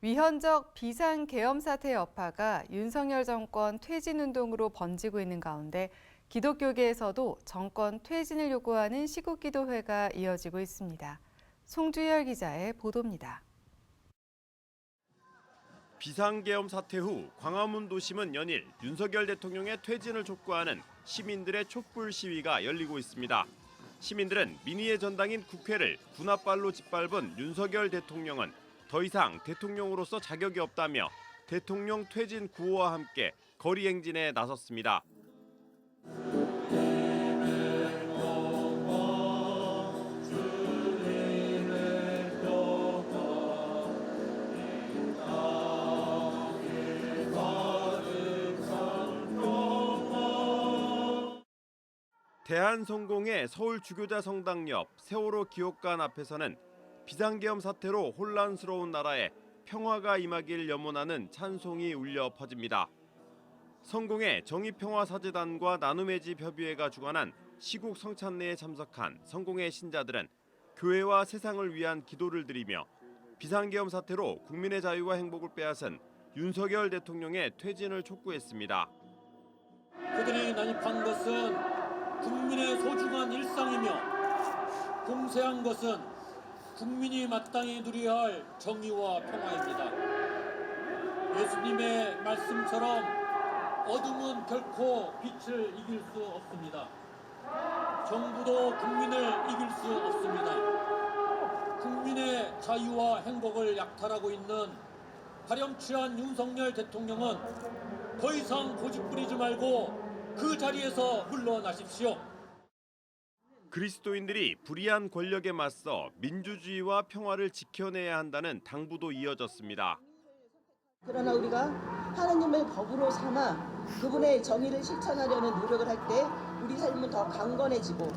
위헌적 비상 계엄 사태 여파가 윤석열 정권 퇴진 운동으로 번지고 있는 가운데 기독교계에서도 정권 퇴진을 요구하는 시국 기도회가 이어지고 있습니다. 송주열 기자의 보도입니다. 비상계엄 사태 후 광화문 도심은 연일 윤석열 대통령의 퇴진을 촉구하는 시민들의 촛불 시위가 열리고 있습니다. 시민들은 민의의 전당인 국회를 군합발로 짓밟은 윤석열 대통령은 더 이상 대통령으로서 자격이 없다며 대통령 퇴진 구호와 함께 거리 행진에 나섰습니다. 대한성공의 서울 주교자 성당 옆 세월호 기록관 앞에서는 비상계엄 사태로 혼란스러운 나라에 평화가 임하길 염원하는 찬송이 울려 퍼집니다. 성공의 정의평화사재단과 나눔의 집 협의회가 주관한 시국 성찬례에 참석한 성공의 신자들은 교회와 세상을 위한 기도를 드리며 비상계엄 사태로 국민의 자유와 행복을 빼앗은 윤석열 대통령의 퇴진을 촉구했습니다. 그들이 난입한 것은 국민의 소중한 일상이며 공세한 것은 국민이 마땅히 누려야 할 정의와 평화입니다. 예수님의 말씀처럼 어둠은 결코 빛을 이길 수 없습니다. 정부도 국민을 이길 수 없습니다. 국민의 자유와 행복을 약탈하고 있는 파렴치한 윤석열 대통령은 더 이상 고집 부리지 말고 그 자리에서 물러나십시오. 그리스도인들이 불의한 권력에 맞서 민주주의와 평화를 지켜내야 한다는 당부도 이어졌습니다. 그러나 우리가 하나님을 법으로 삼아 그분의 정의를 실천하려는 노력을 할 때 우리 삶은 더 강건해지고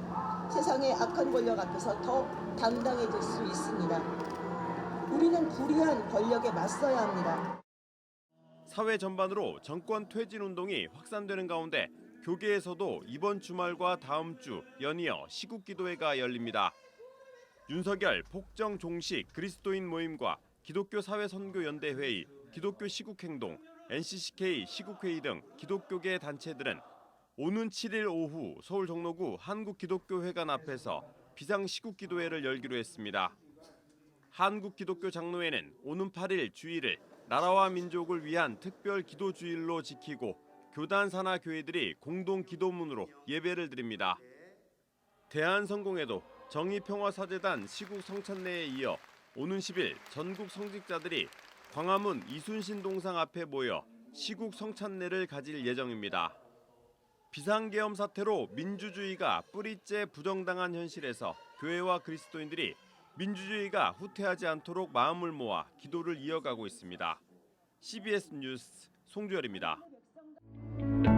세상의 악한 권력 앞에서 더 당당해질 수 있습니다. 우리는 불의한 권력에 맞서야 합니다. 사회 전반으로 정권 퇴진 운동이 확산되는 가운데 교계에서도 이번 주말과 다음 주 연이어 시국 기도회가 열립니다. 윤석열 폭정 종식 그리스도인 모임과 기독교 사회 선교 연대 회의, 기독교 시국 행동, NCCK 시국 회의 등 기독교계 단체들은 오는 7일 오후 서울 종로구 한국기독교회관 앞에서 비상 시국 기도회를 열기로 했습니다. 한국기독교 장로회는 오는 8일 주일을 나라와 민족을 위한 특별 기도 주일로 지키고 교단 산하 교회들이 공동 기도문으로 예배를 드립니다. 대한성공회도 정의평화사재단 시국 성찬례에 이어 오는 10일 전국 성직자들이 광화문 이순신 동상 앞에 모여 시국 성찬례를 가질 예정입니다. 비상계엄 사태로 민주주의가 뿌리째 부정당한 현실에서 교회와 그리스도인들이 민주주의가 후퇴하지 않도록 마음을 모아 기도를 이어가고 있습니다. CBS 뉴스 송주열입니다. thank you